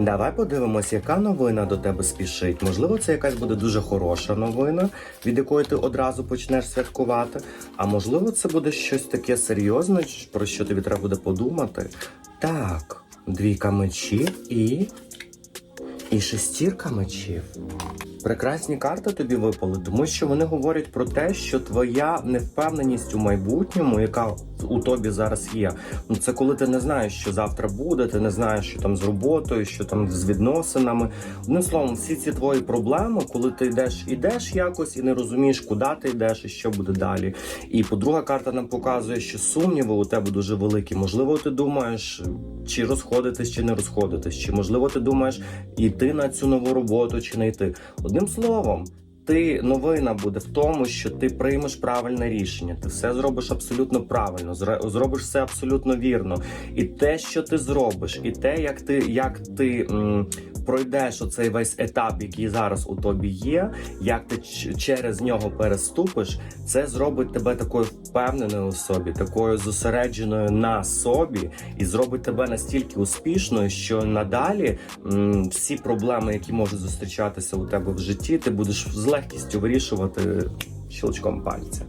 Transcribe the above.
Давай подивимось, яка новина до тебе спішить. Можливо, це якась буде дуже хороша новина, від якої ти одразу почнеш святкувати. А можливо, це буде щось таке серйозне, про що тобі треба буде подумати. Так, двійка мечів і. І шестірка мечів. Прекрасні карти тобі випали, тому що вони говорять про те, що твоя невпевненість у майбутньому, яка у тобі зараз є, ну це коли ти не знаєш, що завтра буде, ти не знаєш, що там з роботою, що там з відносинами. Одним словом, всі ці твої проблеми, коли ти йдеш, ідеш якось і не розумієш, куди ти йдеш і що буде далі. І по-друга, карта нам показує, що сумніви у тебе дуже великі. Можливо, ти думаєш, чи розходитись, чи не розходитись, чи можливо ти думаєш йти на цю нову роботу, чи не йти. Одним словом, ти новина буде в тому, що ти приймеш правильне рішення. Ти все зробиш абсолютно правильно, зробиш все абсолютно вірно. І те, що ти зробиш, і те, як ти, як ти м, пройдеш оцей весь етап, який зараз у тобі є, як ти через нього переступиш, це зробить тебе такою впевненою у собі, такою зосередженою на собі, і зробить тебе настільки успішною, що надалі м, всі проблеми, які можуть зустрічатися у тебе в житті, ти будеш легкістю вирішувати щелчком пальця.